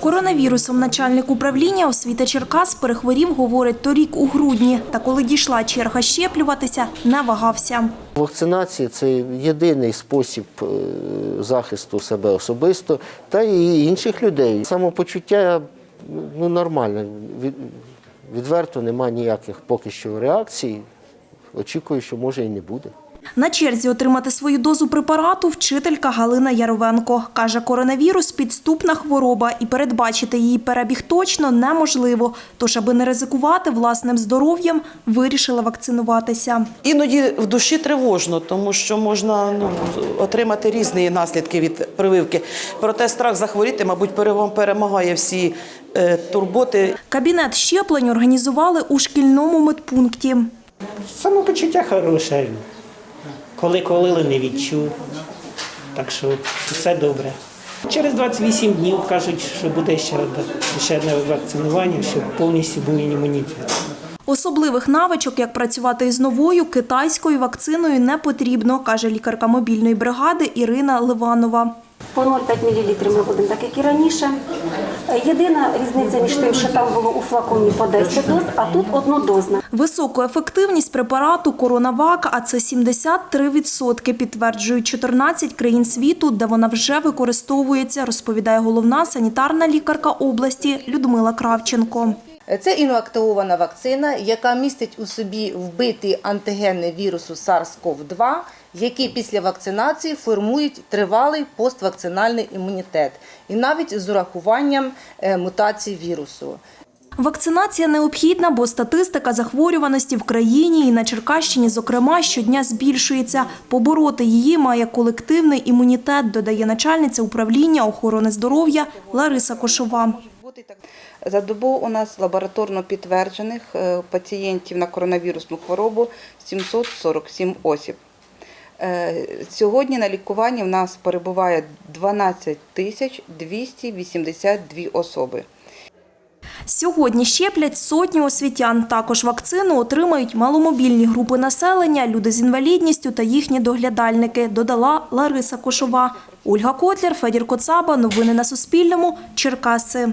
Коронавірусом начальник управління освіти Черкас перехворів, говорить, торік у грудні. Та коли дійшла черга щеплюватися, не вагався. Вакцинація це єдиний спосіб е, захисту себе особисто та і інших людей. Самопочуття ну, нормальне. Від- Відверто немає ніяких поки що реакцій. Очікую, що може і не буде. На черзі отримати свою дозу препарату вчителька Галина Яровенко. Каже, коронавірус – підступна хвороба і передбачити її перебіг точно неможливо. Тож, аби не ризикувати власним здоров'ям, вирішила вакцинуватися. Іноді в душі тривожно, тому що можна ну, отримати різні наслідки від прививки. Проте страх захворіти, мабуть, перемагає всі е, турботи. Кабінет щеплень організували у шкільному медпункті. Самопочуття хороше. Коли колили, не відчув. Так що все добре. Через 28 днів кажуть, що буде ще одне, ще одне вакцинування, щоб повністю був імунітет. Особливих навичок, як працювати із новою китайською вакциною, не потрібно, каже лікарка мобільної бригади Ірина Ливанова. По 0,5 мл ми будемо так, як і раніше. Єдина різниця між тим, що там було у флаконі по 10 доз, а тут однодозна. Високу ефективність препарату «Коронавак», а це 73%, підтверджують 14 країн світу, де вона вже використовується, розповідає головна санітарна лікарка області Людмила Кравченко. Це іноактивована вакцина, яка містить у собі вбитий антигени вірусу SARS-CoV-2, які після вакцинації формують тривалий поствакцинальний імунітет, і навіть з урахуванням е, мутацій вірусу. Вакцинація необхідна, бо статистика захворюваності в країні і на Черкащині, зокрема, щодня збільшується. Побороти її має колективний імунітет, додає начальниця управління охорони здоров'я Лариса Кошова. За добу у нас лабораторно підтверджених е, пацієнтів на коронавірусну хворобу 747 осіб. Е, Сьогодні на лікуванні в нас перебуває 12 тисяч 282 особи. Сьогодні щеплять сотні освітян. Також вакцину отримають маломобільні групи населення, люди з інвалідністю та їхні доглядальники, додала Лариса Кошова. Ольга Котлер, Федір Коцаба. Новини на Суспільному. Черкаси.